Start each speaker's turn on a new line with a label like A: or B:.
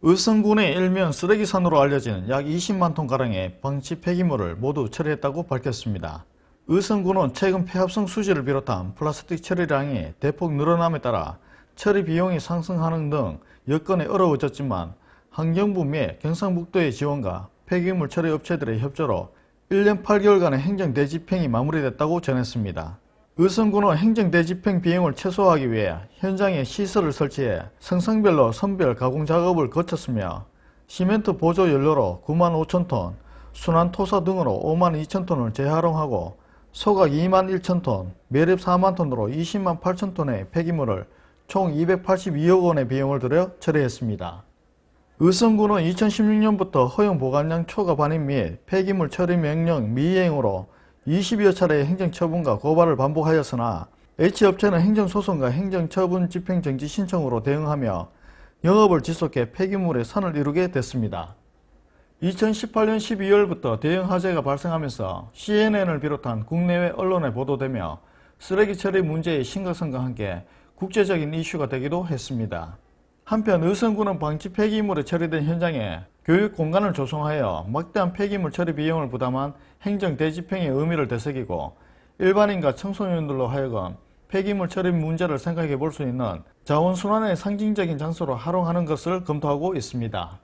A: 의성군의 일명 쓰레기산으로 알려진 약 20만 톤가량의 방치 폐기물을 모두 처리했다고 밝혔습니다. 의성군은 최근 폐합성 수지를 비롯한 플라스틱 처리량이 대폭 늘어남에 따라 처리 비용이 상승하는 등 여건이 어려워졌지만 환경부 및 경상북도의 지원과 폐기물 처리 업체들의 협조로 1년 8개월간의 행정 대집행이 마무리됐다고 전했습니다. 의성군은 행정대집행 비용을 최소화하기 위해 현장에 시설을 설치해 성성별로 선별 가공 작업을 거쳤으며 시멘트 보조 연료로 9만 5천 톤, 순환 토사 등으로 5만 2천 톤을 재활용하고 소각 2만 1천 톤, 매립 4만 톤으로 20만 8천 톤의 폐기물을 총 282억 원의 비용을 들여 처리했습니다. 의성군은 2016년부터 허용 보관량 초과 반입 및 폐기물 처리 명령 미이행으로 20여 차례의 행정처분과 고발을 반복하였으나 H업체는 행정소송과 행정처분 집행정지 신청으로 대응하며 영업을 지속해 폐기물의 산을 이루게 됐습니다. 2018년 12월부터 대형 화재가 발생하면서 CNN을 비롯한 국내외 언론에 보도되며 쓰레기 처리 문제의 심각성과 함께 국제적인 이슈가 되기도 했습니다. 한편 의성군은 방치 폐기물이 처리된 현장에 교육 공간을 조성하여 막대한 폐기물 처리 비용을 부담한 행정 대집행의 의미를 되새기고 일반인과 청소년들로 하여금 폐기물 처리 문제를 생각해 볼 수 있는 자원순환의 상징적인 장소로 활용하는 것을 검토하고 있습니다.